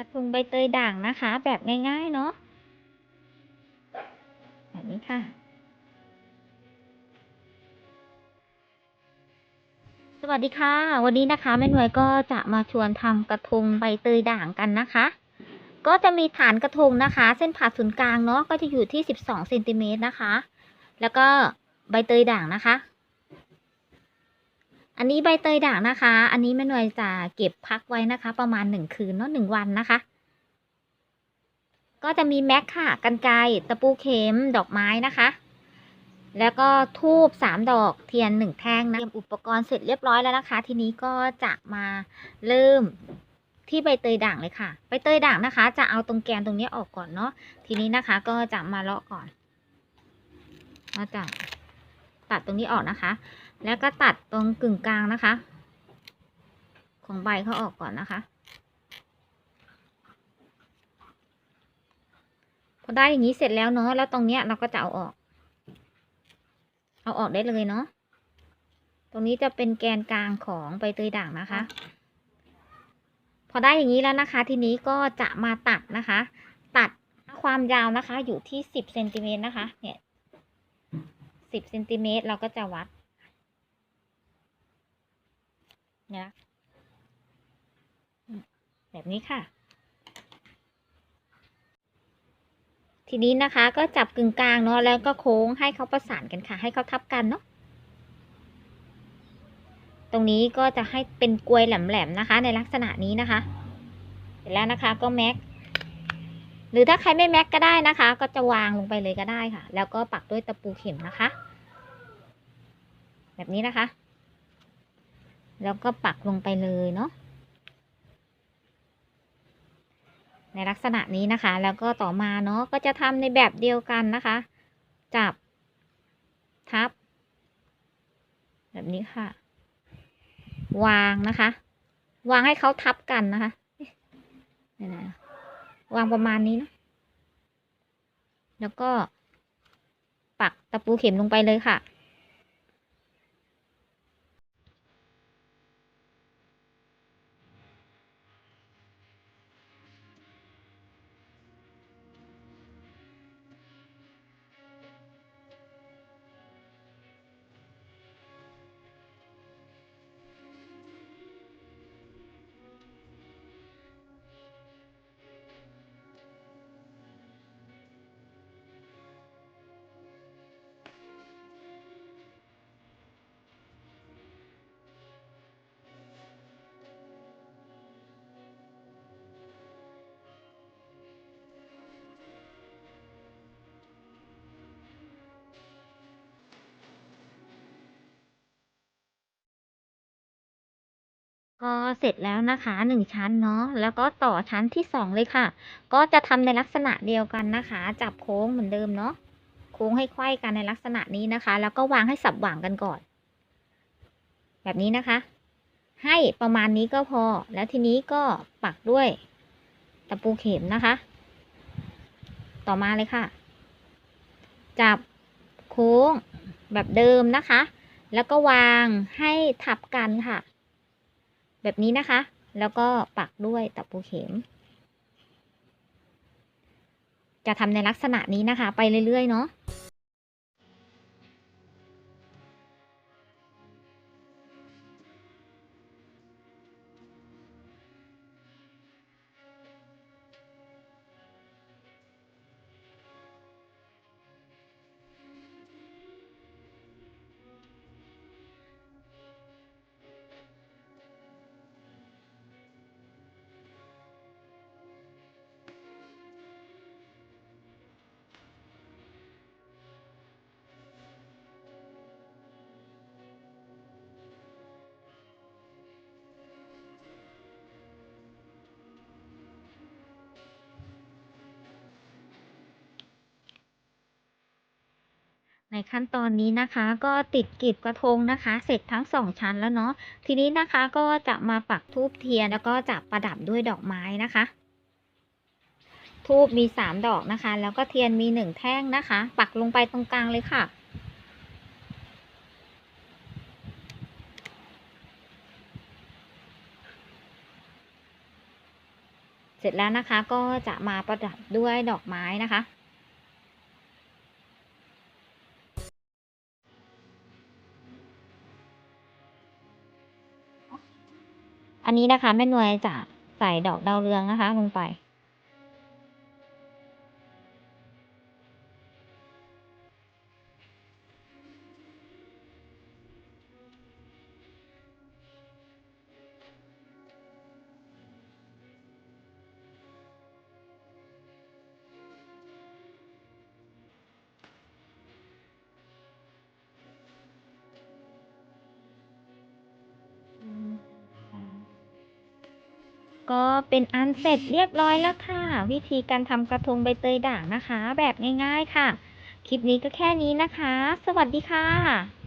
ระทุงใบเตยด่างนะคะ แบบง่ายๆเนาะแบบนี้ค่ะ สวัสดีค่ะ วันนี้นะคะแม่หน่วยก็จะมาชวนทำกระทงใบเตยด่างกันนะคะ ก็จะมีฐานกระทงนะคะ เส้นผ่าศูนย์กลางเนาะก็จะอยู่ที่ 12เซนติเมตรนะคะ แล้วก็ใบเตยด่างนะคะ อันนี้ใบเตยด่างนะคะ อันนี้แม่หน่วยจะเก็บพักไว้นะคะ ประมาณหนึ่งคืนเนาะหนึ่งวันนะคะ ก็จะมีแม็กค่ะ กันไกตะปูเข็ม ดอกไม้นะคะ แล้วก็ทูบสามดอก เทียนหนึ่งแท่งนะเตรียมอุปกรณ์เสร็จเรียบร้อยแล้วนะคะ ทีนี้ก็จะมาเริ่มที่ใบเตยด่างเลยค่ะ ใบเตยด่างนะคะ จะเอาตรงแกนตรงนี้ออกก่อนเนาะ ทีนี้นะคะก็จะมาเลาะก่อนก็จะ ตัดตรงนี้ออกนะคะ แล้วก็ตัดตรงกึ่งกลางนะคะ ของใบเขาออกก่อนนะคะพอได้อย่างนี้เสร็จแล้วเนาะแล้วตรงเนี้ยเราก็จะเอาออก เอาออกได้เลยเนาะตรงนี้จะเป็นแกนกลางของใบเตยด่างนะคะ พอได้อย่างนี้แล้วนะคะ ทีนี้ก็จะมาตัดนะคะ ตัดความยาวนะคะอยู่ที่สิบเซนติเมตรนะคะ เนี่ย สิบเซนติเมตรเราก็จะวัดนี่ยแบบนี้ค่ะ ทีนี้นะคะก็จับกึ่งกลางเนาะแล้วก็โค้งให้เขาประสานกันค่ะ ให้เขาทับกันเนาะตรงนี้ก็จะให้เป็นกลวยแหลมๆนะคะ ในลักษณะนี้นะคะ เสร็จแล้วนะคะก็แม็ก หรือถ้าใครไม่แม็กก็ได้นะคะ ก็จะวางลงไปเลยก็ได้ค่ะ แล้วก็ปักด้วยตะปูเข็มนะคะ แบบนี้นะคะ แล้วก็ปักลงไปเลยเนาะในลักษณะนี้นะคะ แล้วก็ต่อมาเนาะก็จะทำในแบบเดียวกันนะคะ จับ ทับ แบบนี้ค่ะ วางนะคะ วางให้เขาทับกันนะคะนี่นะ วางประมาณนี้เนาะแล้วก็ปักตะปูเข็มลงไปเลยค่ะ ก็เสร็จแล้วนะคะหนึ่งชั้นเนาะแล้วก็ต่อชั้นที่สองเลยค่ะ ก็จะทำในลักษณะเดียวกันนะคะ จับโค้งเหมือนเดิมเนาะโค้งให้ไขว้กันในลักษณะนี้นะคะ แล้วก็วางให้สับหว่างกันก่อน แบบนี้นะคะ ให้ประมาณนี้ก็พอ แล้วทีนี้ก็ปักด้วยตะปูเข็มนะคะ ต่อมาเลยค่ะ จับโค้งแบบเดิมนะคะ แล้วก็วางให้ทับกันค่ะ แบบนี้นะคะ แล้วก็ปักด้วยตะปูเข็ม จะทำในลักษณะนี้นะคะ ไปเรื่อยๆเนาะ ในขั้นตอนนี้นะคะก็ติดกลีบกระทงนะคะ เสร็จทั้งสองชั้นแล้วเนาะทีนี้นะคะก็จะมาปักทูบเทียนแล้วก็จะประดับด้วยดอกไม้นะคะทูบมีสามดอกนะคะ แล้วก็เทียนมีหนึ่งแท่งนะคะ ปักลงไปตรงกลางเลยค่ะ เสร็จแล้วนะคะก็จะมาประดับด้วยดอกไม้นะคะ อันนี้นะคะแม่นวยจะใส่ดอกดาวเรืองนะคะลงไป ก็เป็นอันเสร็จเรียบร้อยแล้วค่ะ วิธีการทำกระทงใบเตยด่างนะคะ แบบง่ายๆค่ะ คลิปนี้ก็แค่นี้นะคะ สวัสดีค่ะ